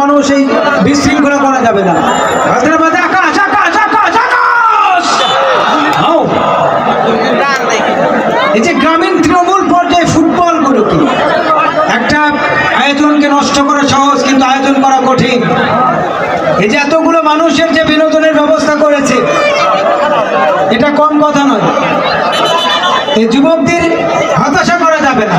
মানুষ এই বিশৃঙ্খলা করা যাবে না। রাতের মধ্যে আকাশ আকাশ এই যে গ্রামীণ তৃণমূল পর্যায়ে ফুটবলগুলোকে একটা আয়োজনকে নষ্ট করা সহজ, কিন্তু আয়োজন করা কঠিন। এই যে এতগুলো মানুষের যে বিনোদনের ব্যবস্থা করেছে, এটা কম কথা নয়। এই যুবকদের হতাশা করা যাবে না।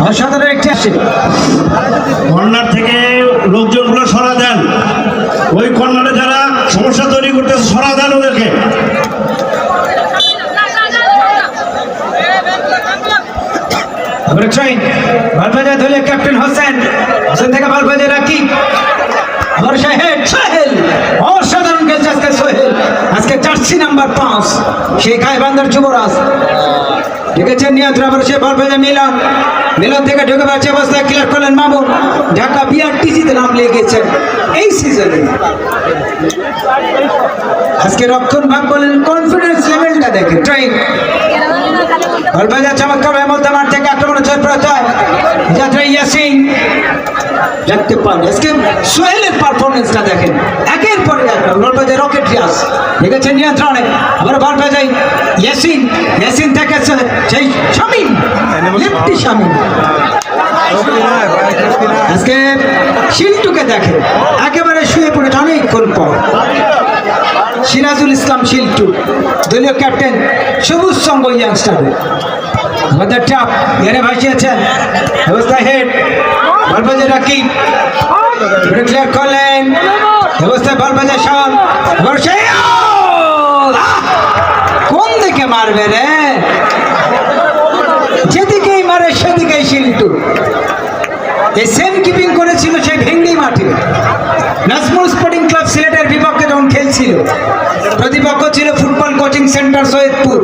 শহর। অসাধারণ একটি আসে। কর্নার থেকে লোকজনগুলো সরা দেন। ওই কর্নারে যারা সমস্যা তৈরি করতেছে সরা দেন ওদেরকে। বালবাজার ধরে ক্যাপ্টেন হোসেন হোসেন থেকে বালবাজার রাখি। আমার সাহেব সোহেল অসাধারণ খেলছে আজকে সোহেল। আজকে জার্সি নাম্বার পাঁচ সেই গাইবান্ধার যুবরাজ। ঢুকেছেন নিয়ন্ত্রণ সে বালবাজার মিলন। মিলন থেকে ঢুকে পাচ্ছে অবস্থায় ক্লিয়ার করলেন মামুন, ঢাকা বিআরটিসিতে নাম লেগেছেন এই সিজনে আজকে রক্ষণ ভাগ বলেন কনফিডেন্স লেভেলটা দেখে ট্রেন দেখেন। একের পর এক বালবাজার রকেট রিয়াস দেখেছেন নিয়ন্ত্রণে? আবার বালবাজাই ইয়াসিন। ইয়াসিন থেকে সেই শামিম লেফটি শামিম। আজকে শিল্টুকে দেখেন। একেবারে শুয়ে পড়েছে অনেকক্ষণ পর। সিরাজুল ইসলাম শিল্টু, দলীয় ক্যাপ্টেন সবুজ সঙ্গ ইয়াংস্টার। আমাদের চাপ ঘেরে ভাসিয়েছেন। অবস্থা হেড বলবাজে রাকি ক্লিয়ার করলেন অবস্থায় বলবাজে সব! কোন দিকে মারবে রে? যেদিকেই মারে, সেদিকেই শিল্টু এই সেম কিপিং করেছিল সেই ভেঙ্গি মাঠে। নাজমুল স্পোর্টিং ক্লাব সিলেটের বিপক্ষে যখন খেলছিল, প্রতিপক্ষ ছিল ফুটবল কোচিং সেন্টার সৈয়দপুর।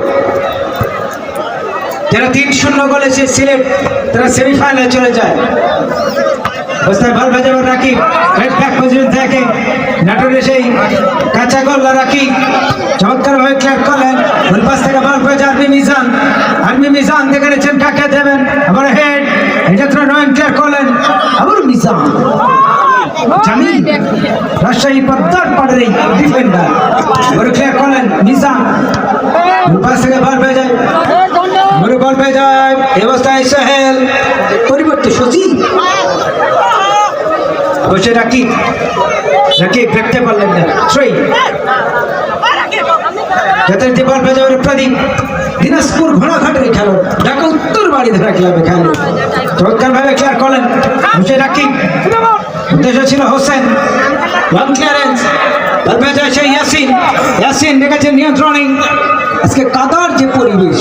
যারা তিন শূন্য গোলে সে সিলেট, তারা সেমিফাইনালে চলে যায়। অবস্থায় বল বাজাবার রাখি, রেড ব্যাক পজিশন থেকে। নাটোরে সেই কাঁচা গোল্লা রাখি। চমৎকার ভাবে ক্লিয়ার করলেন। ফুল পাস থেকে বল পেয়েছে আর্মি মিজান। আর্মি মিজান দেখে নিচ্ছেন কাকে দেবেন। আবার হেড তো নয়ন ক্লিয়ার করলেন। আবার জামিল রাজশাহী পদ্মার পাড়ের এই ডিফেন্ডার ক্লিয়ার করলেন মিজান। ফুল পাস থেকে বল পেয়ে যায় বড় বল পেয়ে যায় এই অবস্থায় সোহেল পরিবর্তে সচিন বসে রাখি রাখি দেখতে পারলেন না। শ্রী যাতে পেয়ে যাবে প্রদীপ, দিনাজপুর ঘোড়াঘাটের খেলো। ঢাকা উত্তর বাড়ি ধরা ক্লাবে খেলো চমৎকার ভাবে ক্লিয়ার করলেন। বসে রাখি উদ্দেশ্য ছিল হোসেন লং ক্লিয়ারেন্স। যায় সেই ইয়াসিন। ইয়াসিন রেখেছে নিয়ন্ত্রণে। আজকে কাদার যে পরিবেশ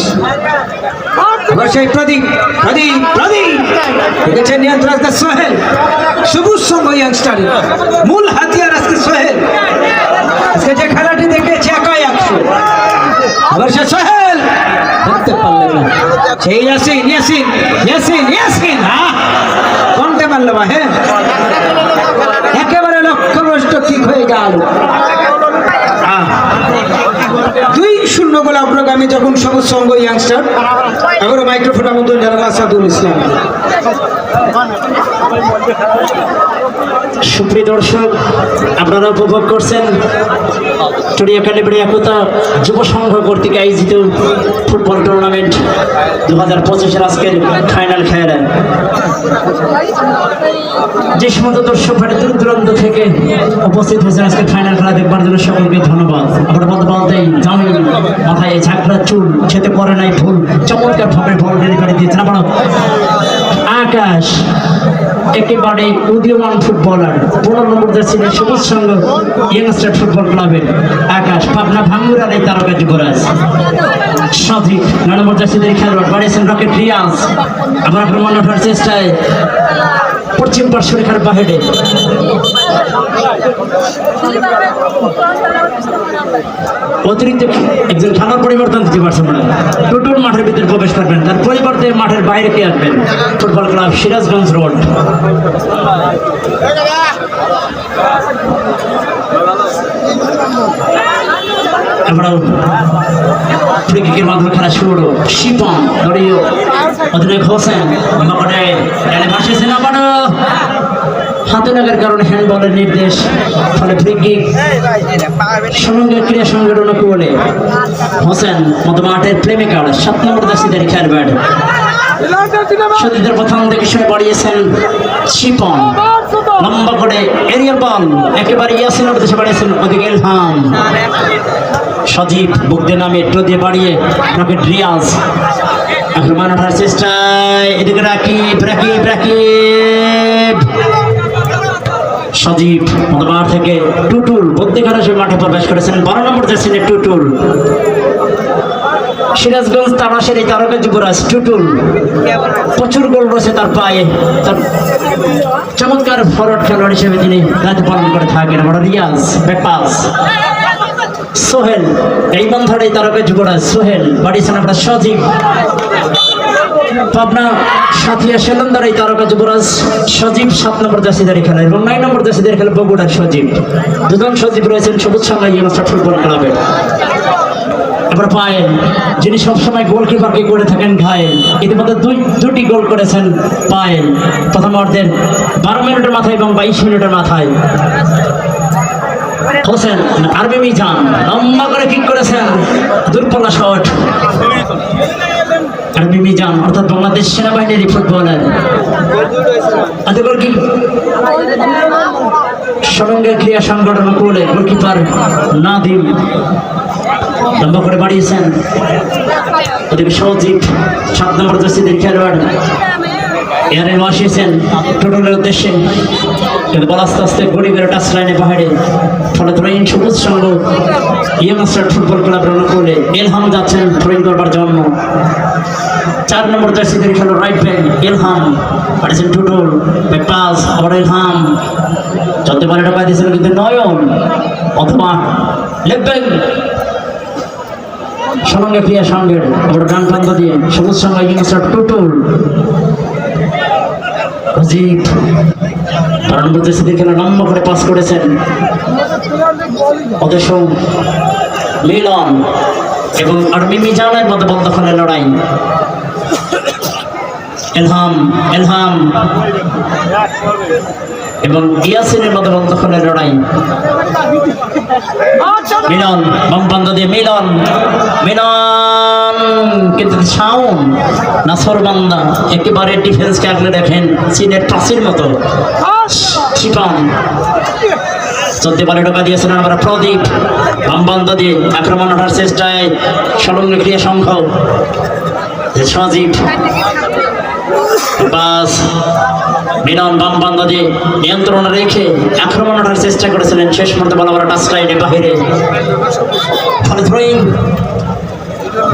সেই প্রদীপ প্রদীপ প্রদীপ। দেখেছে নিয়ন্ত্রণ আজকে সোহেল? সবুজ সঙ্গ ইয়াংস্টার মূল হাতিয়ার আজকে সোহেল। আজকে যে খেলাটি দেখেছি একাই একশো। আবার সে সোহেল। ধরতে পারলেন না। সেই ইয়াসিন ইয়াসিন ইয়াসিন ইয়াসিন হ্যাঁ কোনটা মারলো বা হ্যাঁ? একেবারে লক্ষ্যভ্রষ্ট ঠিক হয়ে গেল। শূন্য গোল অগ্রগামী যখন সবুজ সঙ্গ ইয়াংস্টার এবারও মাইক্রোফোন আমন্ত্রণ জানাব আসাদুল ইসলাম। সুপ্রিয় দর্শক, আপনারা উপভোগ করছেন চড়িয়া কালীবাড়ি একতা যুব সংঘ কর্তৃক আয়োজিত ফুটবল টুর্নামেন্ট দু হাজার পঁচিশের আজকের ফাইনাল খেলা। যে সমস্ত দর্শক ভাড়া দূর দূরান্ত থেকে উপস্থিত হয়েছেন, আজকে ফাইনাল খেলা দেখবার জন্য সকলকে ধন্যবাদ। আমরা বলতে বলতেই জামিল মাথায় ঝাঁকড়া চুল, খেতে পরে নাই ভুল, চমৎকার ভাবে বল ডেলিভারি দিয়েছেন। আবার আকাশ, একেবারে উদীয়মান ফুটবলার পনেরো নম্বর জার্সি সবুজ সংঘ ইয়ংস্টার ফুটবল ক্লাবের আকাশ, পাবনা ভাঙ্গুরার এই তারকা যুবরাজ। সঠিক নয় নম্বর জার্সিদের খেলোয়াড় বাড়িয়েছেন রকেট রিয়াজ আবার আক্রমণ ওঠার চেষ্টায় পশ্চিম পার্শ্ব রেখার বাহিরে অতিরিক্ত একজন খেলার পরিবর্তন দিতে পারছেন না। টুটুল মাঠের ভিতরে প্রবেশ করবেন। তার পরিবর্তে মাঠের বাইরে কে আসবেন? Football club Sirajganj road. হাতে লাগার কারণে হ্যান্ডবলের নির্দেশ, ফলে ফ্রি কিক সমঙ্গের ক্রীড়া সংগঠন বলে হোসেন মতো মাঠের প্রেমিকার সাত নম্বর সতীদের প্রথম থেকে শুরু বাড়িয়েছেন শিপন। লম্বা করে এরিয়াল বল একেবারে ইয়াসিনের দেশে বাড়িয়েছেন ওদিকে ইলহাম। সজীব বুকদে নামে একটু দিয়ে বাড়িয়ে রকেট রিয়াজ। আক্রমণ ওঠার চেষ্টায়। এদিকে রাকিব রাকিব রাকিব। সজীব মতবার থেকে টুটুল বুদ্ধিঘাটা সে মাঠে প্রবেশ করেছেন বারো নম্বর জার্সিনে টুটুল। সিরাজগঞ্জ তামাশের এই তারকা যুবরাজ টুটুল। প্রচুর গোল রয়েছে তার পায়ে। তার চমৎকার ফরওয়ার্ড খেলোয়াড় হিসেবে তিনি দায়িত্ব পালন করে থাকেন। বড় রিয়াজ ব্যাকপাস সোহেল, এই বন্ধের তারকা যুবরাজ সোহেল বাড়িয়েছেন আপনার সজীব। পাবনা সাথিয়া সেলন্দার এই তারকা যুবরাজ সজীব, সাত নম্বর জাসিদারি খেলা এবং নয় নম্বর জাসিদারি খেলা বগুড়ার সজীব। দুজন সজীব রয়েছেন সবুজ সঙ্গে ইউনিভার্সিটি ফুটবল ক্লাবে। এবার পায়েল, যিনি সবসময় গোলকিপারকে করে থাকেন ঘায়েল, ইতিমধ্যে দুই, দুটি গোল করেছেন পায়েল। প্রথম অর্ধের বারো মিনিটের মাথায় এবং বাইশ মিনিটের মাথায়। হোসেন আরবি মিজান, লম্বা করে কিক করেছেন দূরপাল্লা শট। আরবি মিজান, অর্থাৎ বাংলাদেশ সেনাবাহিনীর ফুটবলার। গোল কি? সরঙ্গে ক্রিয়া সংগঠন করে গোলকিপার নাদিম লম্বা করে বাড়িয়েছেন। সজীব সাত নম্বর দস্তিদের খেলোয়াড় এয়ারে বসিয়েছেন টোটালের উদ্দেশ্যে। কিন্তু বল আস্তে আস্তে গরিবের টাচ লাইনে পাহাড়ে ফলে থ্রোইন সবুজ সঙ্গ। ইয়েমাস্টার ফুটবল ক্লাব রওনা করলে এলহাম যাচ্ছেন থ্রোইন করবার জন্য। চার নম্বর জার্সিদের খেলো রাইট ব্যাক এলহাম। পাঠিয়েছেন টুটুল। ব্যাক পাস, আবার এলহাম। চলতে পারে ঢোকা দিয়েছিল কিন্তু নয়ন। অথবা লেফট ব্যাক সঙ্গে ক্রিয়া সঙ্গে আবার ডান প্রান্ত দিয়ে সবুজ সঙ্গে ইয়েমাস্টার টুটুল। অজিত কারণ বুঝেছি দেখে লম্বা করে পাস করেছেন? ওদের মিলন এবং আর্মি মিজানের মধ্যে বন্ধ দখলে লড়াই। এলহাম এলহাম। এবং ইয়াসিনের বন্ধ দখলে লড়াই। মিলন বামপান্ত দিয়ে মিলন মিলন। কিন্তু ছাউন নাসর বান্দা, একেবারে ডিফেন্সকে আগলে দেখেন, চীনের প্রাচীর মতো। শিপন চলতে পারে ঢোকা দিয়েছেন আমরা প্রদীপ। বামপান্ত দিয়ে আক্রমণ ওঠার চেষ্টায় সলগ্ন ক্রিয়া সংখ্য সজীব, বাস মিলন বাম বান্ধ দিয়ে নিয়ন্ত্রণ রেখে আক্রমণ ওঠার চেষ্টা করেছিলেন। শেষ মুহূর্তে বলা বলা টাচ লাইনে বাহিরে।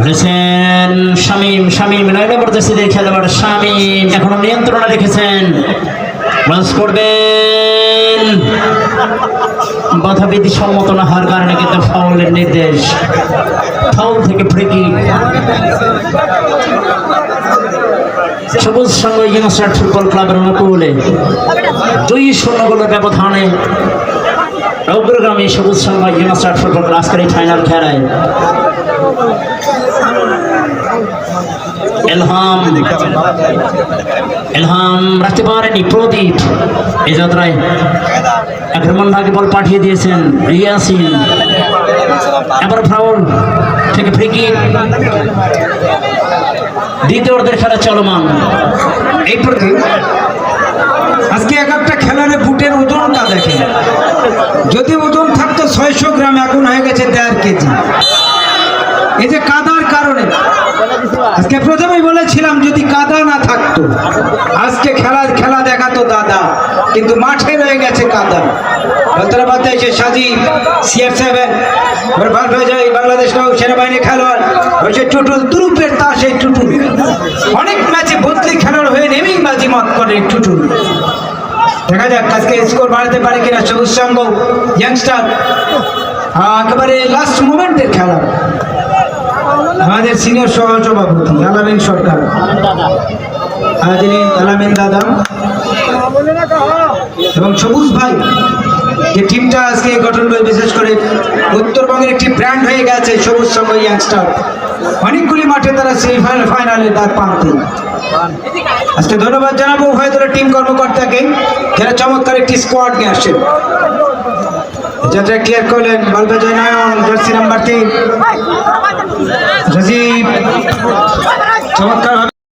বলেছেন, শামীম শামীম নয় নম্বর দেশিদের খেলোয়াড় শামীম এখনও নিয়ন্ত্রণে রেখেছেন। ক্রস করবেন। বাধাবিধি সম্মত না হওয়ার কারণে কিন্তু ফাউলের নির্দেশ। ফাউল থেকে ফ্রিকি সবুজ সংঘ ইউনিভার্সিটি ফুটবল ক্লাবের অনুকূলে দুই শূন্য গোলের ব্যবধানে অগ্রগামী সবুজ সংঘ ইউনিভার্সিটি ফুটবল ক্লাব আজকের ফাইনাল খেলায় এলহাম এলহাম প্রদীপ। এই যাত্রায় বল পাঠিয়ে দিয়েছেন থেকে দ্বিতীয় অর্ধের খেলা চলমান। এই প্রতি আজকে এক একটা খেলার বুটের ওজনটা দেখে যদি ওজন থাকতো ছয়শো গ্রাম এখন হয়ে গেছে দেড় কেজি। এই যে কাদার কারণে, আজকে প্রথমেই বলেছিলাম যদি কাদা না থাকতো, আজকে খেলা খেলা দেখাতো দাদা, কিন্তু মাঠে রয়ে গেছে কাদা। হায়দ্রাবাদে এসে সাজি সিআর সেভেন বাংলাদেশ সেনাবাহিনী খেলোয়াড়। হয়েছে টুটুল তুরুপের তা সেই টুটুল। অনেক ম্যাচে বদলি খেলোয়াড় হয়ে নেমেই বাজি মত করে টুটুল। দেখা যাক, আজকে স্কোর বাড়াতে পারে কিনা সবুজ সঙ্গ ইয়াংস্টার একেবারে লাস্ট মোমেন্টের খেলা। আমাদের সিনিয়র সহসভাপতি, আলামিন সরকার। যিনি আলামিন দাদা। এবং সবুজ ভাই, যে টিমটা আজকে গঠন করে, বিশেষ করে উত্তরবঙ্গের একটি ব্র্যান্ড হয়ে গেছে, সবুজ সঙ্গ ইয়াংস্টার অনেকগুলি মাঠে তারা সেমিফাইনাল ফাইনালে দাগ পান্তি আজকে ধন্যবাদ জানাব উভয় দলের টিম কর্মকর্তাকে, যারা চমৎকার একটি স্কোয়াড নিয়ে আসছেন। যাত্রা ক্লিয়ার করলেন বলবেজয় নয়ন, জার্সি নাম্বার তিন। চমৎকার